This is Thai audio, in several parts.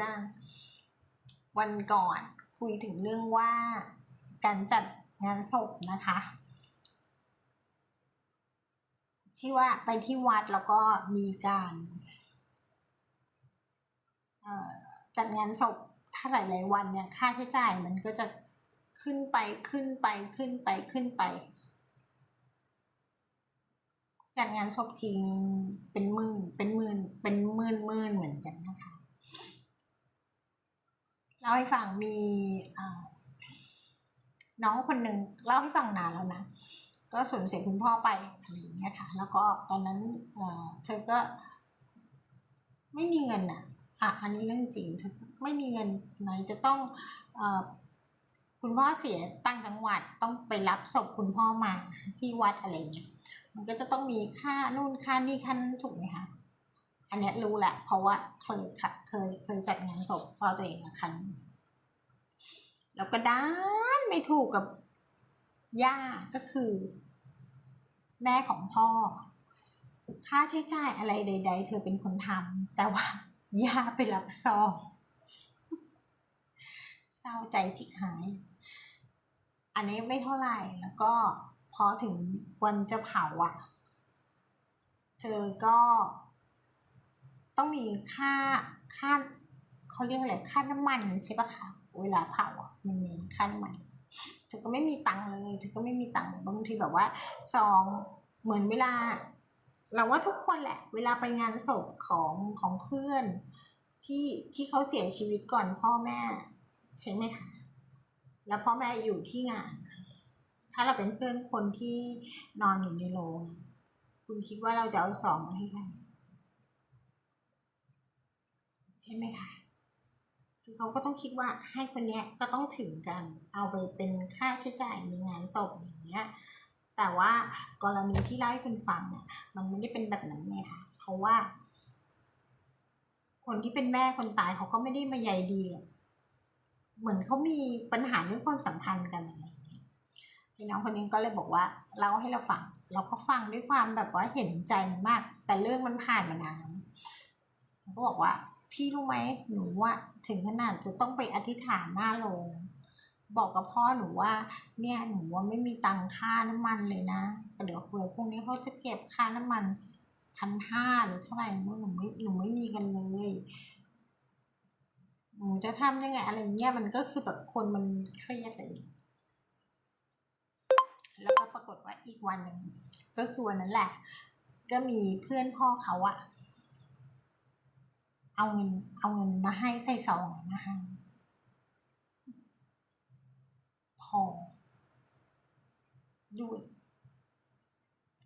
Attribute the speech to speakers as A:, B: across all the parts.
A: จ้าวันก่อนคุยถึงเรื่องว่าการจัดงานศพนะคะ ที่ว่าไปที่วัดแล้วก็มีการจัดงานศพถ้าหลายๆวันเนี่ย ค่าใช้จ่ายมันก็จะขึ้นไปขึ้นไปขึ้นไปขึ้นไป จัดงานศพทีเป็นหมื่นเป็นหมื่นเป็นหมื่นหมื่นเหมือนกันนะคะ เล่าให้ฟังมีน้องคนหนึ่งเล่าให้ฟังนานแล้วนะก็สูญเสียคุณพ่อไปอะไรอย่างเงี้ยค่ะ แล้วก็ตอนนั้นเธอก็ ไม่มีเงินอะอะอันนี้เรื่องจริงเธอไม่มีเงินไหนจะต้องอคุณพ่อเสียตั้งจังหวัดต้องไปรับศพคุณพ่อมาที่วัดอะไรอย่างเงี้ยมันก็จะต้องมีค่านู่นค่านี่ค่านถูกไหมคะ อันนี้รู้แหละ เพราะว่าเคยค่ะเคยเคยจัดงานศพพ่อตัวเองมาครั้งแล้วก็ด้านไม่ถูกกับย่าก็คือ แม่ของพ่อ ค่าใช้จ่ายอะไรใด ๆ เธอเป็นคนทำแต่ว่าย่าไปรับซองเศร้าใจชิกหาย อันนี้ไม่เท่าไหร่แล้วก็พอถึงวันจะเผาอะ เธอก็ ต้องมีค่าค่าเขาเรียกอะไรค่าน้ำมันใช่ปะคะเวลาเผาอะมันมีค่าน้ำมันเธอก็ไม่มีตังค์เลยเธอก็ไม่มีตังค์บางทีแบบว่าซองเหมือนเวลา เราว่าทุกคนแหละ เวลาไปงานศพของของเพื่อนที่ที่เขาเสียชีวิตก่อนพ่อแม่ใช่ไหมคะแล้วพ่อแม่อยู่ที่งาน ถ้าเราเป็นเพื่อนคนที่นอนอยู่ในโรงคุณคิดว่าเราจะเอาสองมาให้ใครใช่ไหมคะคือเขาก็ต้องคิดว่าให้คนเนี้ยจะต้องถึงกัน เอาไปเป็นค่าใช้จ่ายในงานศพอย่างเงี้ย แต่ว่ากรณีที่เล่าให้คุณฟังเนี่ยมันไม่ได้เป็นแบบนั้นไงคะเพราะว่า คนที่เป็นแม่คนตายเขาก็ไม่ได้มาใยดี เหมือนเขามีปัญหาเรื่องความสัมพันธ์กันอะไรอย่างเงี้ยไอ้น้องคนนี้ก็เลยบอกว่าเล่าให้เราฟัง เราก็ฟังด้วยความแบบว่าเห็นใจมาก แต่เรื่องมันผ่านมานานเขาก็บอกว่า พี่รู้ไหมหนูว่าถึงขนาดจะต้องไปอธิษฐานหน้าโรงบอกกับพ่อหนูว่า เนี่ยหนูว่าไม่มีตังค่าน้ำมันเลยนะเดี๋ยวเผื่อพรุ่งนี้เขาจะเก็บค่าน้ำมันพันห้าหรือเท่าไหร่หนูหนูไม่หนูไม่มีกันเลยหนูจะทำยังไงอะไรเงี้ยมันก็คือแบบคนมันเครียดเลยแล้วก็ปรากฏว่าอีกวันหนึ่งก็คือวันนั้นแหละ ก็มีเพื่อนพ่อเขาอะ เอาเงินเอาเงินมาให้ใส่ซองมาให้พอด้วย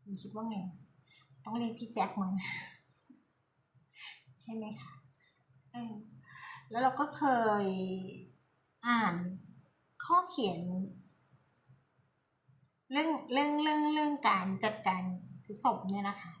A: คุณคิดว่าไง ต้องเรียกพี่แจ็คมาใช่ไหมคะเออแล้วเราก็เคยอ่านข้อเขียน เรื่องเรื่องเรื่องเรื่องการจัดการศพเนี่ยนะคะ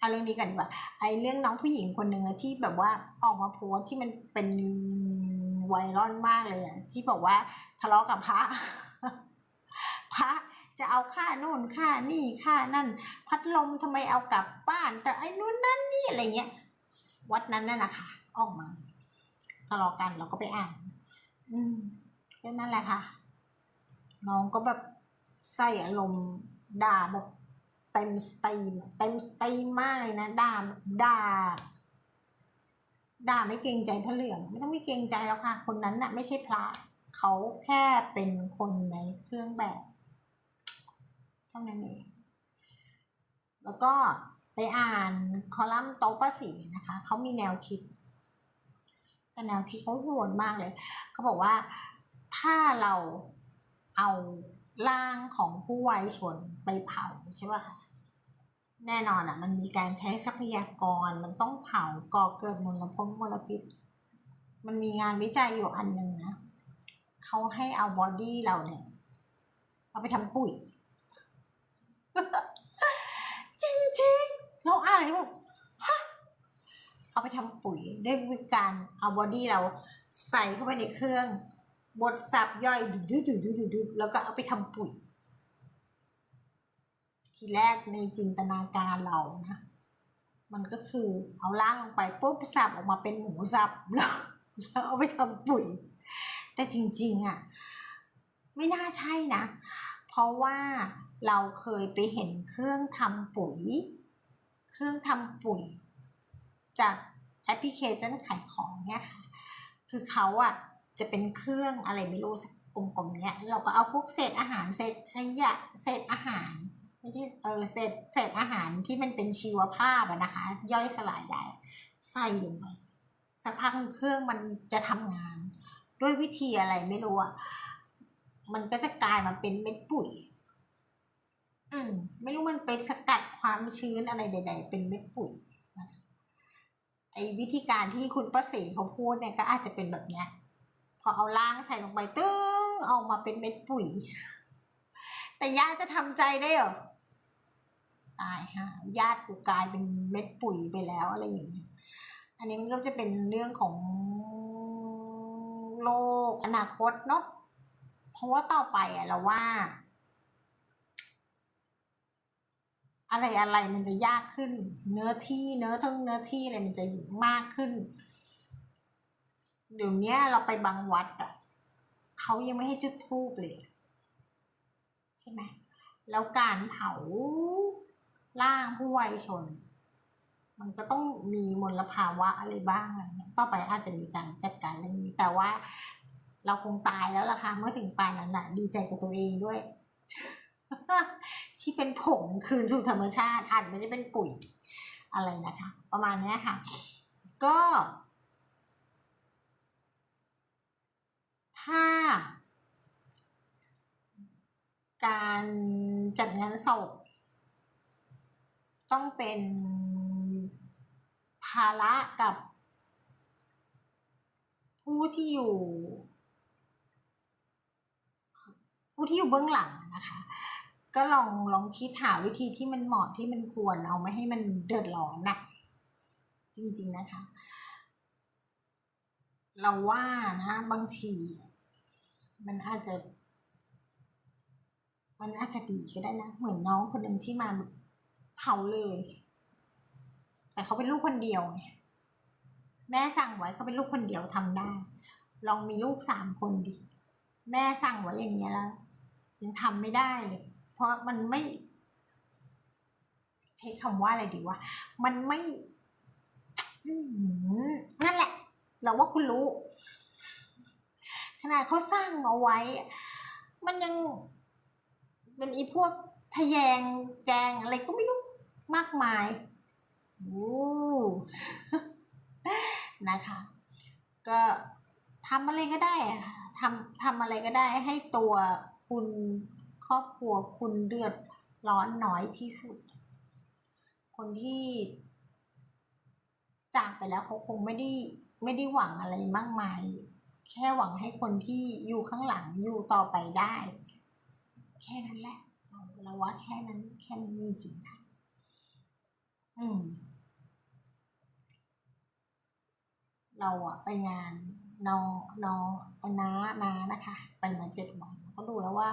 A: เอาเรื่องนี้กันดีกว่า ไอ้เรื่องน้องผู้หญิงคนหนึ่งอะที่แบบว่าออกมาโพสต์ที่มันเป็นไวรัลมากเลยอะที่บอกว่าทะเลาะกับพระ พระจะเอาค่านู่นค่านี่ค่านั่น พัดลมทำไมเอากลับบ้าน แต่ไอ้นู่นนั่นนี่อะไรเงี้ย วัดนั้นน่ะนะคะออกมาทะเลาะกันเราก็ไปอ่าน อืมก็นั่นแหละค่ะ น้องก็แบบใส่อารมณ์ด่าแบบ เต็มสตรีมเต็มสตรีมมากเลยนะด่าด่าด่าไม่เกรงใจพระเหลือง ไม่ต้องไม่เกรงใจแล้วค่ะ คนนั้นน่ะ ไม่ใช่พระเขาแค่เป็นคนในเครื่องแบบเท่านั้นเองแล้วก็ไปอ่านคอลัมน์โต๊ะป้าสีนะคะเขามีแนวคิด แต่แนวคิดเขาโหดมากเลยเขาบอกว่าถ้าเราเอาร่างของผู้วายชนไปเผาใช่ป่ะคะ แน่นอนอะ มันมีการใช้ทรัพยากร มันต้องเผาก่อเกิดมลพิษมลพิษ มันมีงานวิจัยอยู่อันหนึ่งนะเขาให้เอาบอดี้เราเนี่ยเอาไปทำปุ๋ย จริงๆเราอ่านแล้วแบบฮะเอาไปทำปุ๋ยด้วยวิธีการเอาบอดี้เราใส่เข้าไปในเครื่องบดสับย่อยดุดดุดุดุดุแล้วก็เอาไปทำปุ๋ย ทีแรกในจินตนาการเรานะมันก็คือเอาล่างลงไปปุ๊บสับออกมาเป็นหมูสับแล้วแล้วเอาไปทำปุ๋ย แต่จริง ๆอะไม่น่าใช่นะ เพราะว่าเราเคยไปเห็นเครื่องทำปุ๋ย เครื่องทำปุ๋ย จากแอปพลิเคชันขายของเนี่ยค่ะคือเขาอะจะเป็นเครื่องอะไรไม่รู้กลมๆเนี้ยเราก็เอาพวกเศษอาหารเศษขยะเศษอาหาร ไม่ใช่เออเศษเศษอาหารที่มันเป็นชีวภาพอะนะคะ ย่อยสลายได้ ใส่ลงไปสักพักเครื่องมันจะทำงาน ด้วยวิธีอะไรไม่รู้อะมันก็จะกลายมาเป็นเม็ดปุ๋ย อืม ไม่รู้มันไปสกัดความชื้นอะไรใด ๆ เป็นเม็ดปุ๋ยไอ้วิธีการที่คุณป้าศรีเขาพูดเนี่ยก็อาจจะเป็นแบบเนี้ย พอเอาล่างใส่ลงไปตึ้งออกมาเป็นเม็ดปุ๋ย แต่ญาติจะทำใจได้เหรอ ตายฮะญาติกูกลายเป็นเม็ดปุ๋ยไปแล้วอะไรอย่างเงี้ยอันนี้มันก็จะเป็นเรื่องของโลกอนาคตเนาะเพราะว่าต่อไปอะเราว่า อะไรอะไรมันจะยากขึ้น เนื้อที่เนื้อทั้งเนื้อที่อะไรมันจะมากขึ้นเดี๋ยวนี้เราไปบางวัดอะเขายังไม่ให้จุดธูปเลย ใช่ไหมแล้วการเผา ร่างผู้วัยชน มันก็ต้องมีมลภาวะอะไรบ้างอะไรเงี้ยต่อไปอาจจะมีการจัดการเรื่องนี้ แต่ว่าเราคงตายแล้วล่ะค่ะเมื่อถึงปานนั้นน่ะดีใจกับตัวเองด้วย ที่เป็นผงคืนสู่ธรรมชาติอาจไม่ได้เป็นปุ๋ยอะไรนะคะ ประมาณนี้ค่ะ ก็ ถ้า การจัดงานศพ ต้องเป็นภาระกับ ผู้ที่อยู่ ผู้ที่อยู่เบื้องหลังนะคะ ก็ลองลองคิดหาวิธีที่มันเหมาะที่มันควรเอาไม่ให้มันเดือดร้อนนะจริง ๆนะคะ เราว่านะบางที มันอาจจะ มันอาจจะดีก็ได้นะ เหมือนน้องคนหนึ่งที่มา เผาเลย แต่เขาเป็นลูกคนเดียวไงแม่สั่งไว้เขาเป็นลูกคนเดียวทำได้ ลองมีลูกสามคนดิแม่สั่งไว้อย่างเงี้ยแล้วยังทำไม่ได้เลยเพราะมันไม่ใช้คำว่าอะไรดีวะมันไม่นั่นแหละ เราว่าคุณรู้ขนาดเขาสร้างเอาไว้ มันยังเป็นอีพวกทะแยงแกงอะไรก็ไม่รู้ มากมายโอ้นะคะ ก็ทำอะไรก็ได้อะค่ะทำทำอะไรก็ได้ให้ตัวคุณครอบครัวคุณเดือดร้อนน้อยที่สุด คนที่จากไปแล้วเขาคงไม่ได้ไม่ได้หวังอะไรมากมาย แค่หวังให้คนที่อยู่ข้างหลังอยู่ต่อไปได้ แค่นั้นแหละราเราว่าแค่นั้นแค่นั้นจริงๆนะ อืม เราอะไปงานน้องน้องน้าน้านะคะ ไปมาเจ็ดวันก็ดูแล้วว่า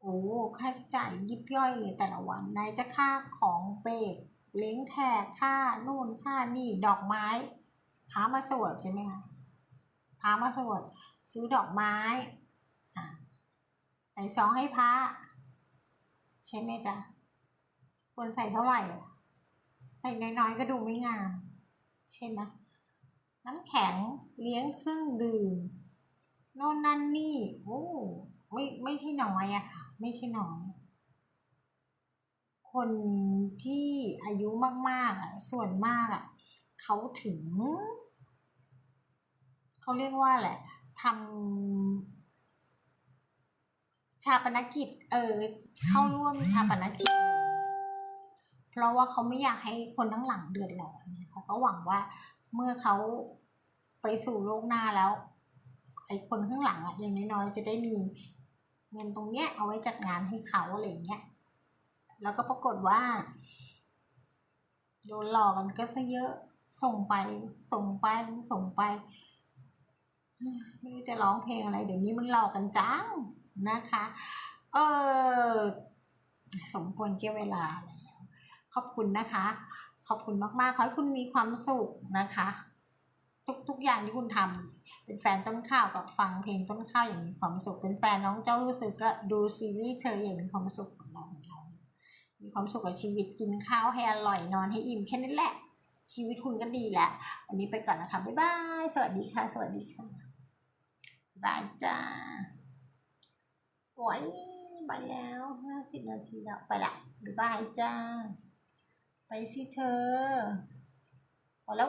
A: โอ้ค่าใช้จ่ายยิบย่อยเลยแต่ละวันไหนจะค่าของเบรกเล้งแขกค่านู่นค่านี่ดอกไม้พามาสวดใช่ไหมคะพามาสวดซื้อดอกไม้ใส่ซองให้พระใช่ไหมจ๊ะ ควรใส่เท่าไหร่ ใส่น้อยๆก็ดูไม่งาม ใช่ไหมน้ำแข็งเลี้ยงเครื่องดื่มโน่นนั่นนี่โอ้ไม่ไม่ใช่น้อยอะค่ะ ไม่ใช่น้อย คนที่อายุมากๆอะส่วนมากอะเขาถึง เขาเรียกว่าแหละทำชาปนกิจ เออ เข้าร่วมชาปนกิจ เพราะว่าเขาไม่อยากให้คนทั้งหลังเดือดร้อนเขาก็หวังว่าเมื่อเขาไปสู่โลกหน้าแล้ว ไอ้คนข้างหลังอะอย่างน้อยๆจะได้มีเงินตรงเนี้ยเอาไว้จัดงานให้เขาอะไรอย่างเงี้ยแล้วก็ปรากฏว่าโดนหลอกกันก็ซะเยอะส่งไป ส่งไปส่งไปไม่รู้จะร้องเพลงอะไร เดี๋ยวนี้มันหลอกกันจังนะคะ เออสมควรแก่เวลาแล้ว ขอบคุณนะคะ ขอบคุณมากๆ ขอให้คุณมีความสุขนะคะ ทุกทุกอย่างที่คุณทำเป็นแฟนต้นข้าวกับฟังเพลงต้นข้าวอย่างมีความสุข เป็นแฟนน้องเจ้ารู้สึกก็ดูซีรีส์เธออย่างมีความสุขของเราของเรา มีความสุขกับชีวิตกินข้าวให้อร่อยนอนให้อิ่มแค่นั้นแหละ ชีวิตคุณก็ดีแหละวันนี้ไปก่อนนะคะบ๊ายบายสวัสดีค่ะ สวัสดีค่ะบายบายจ้าสวยไปแล้วห้าสิบนาทีแล้วไปละบ๊ายบายจ้า ไปสิเธอพอแล้ว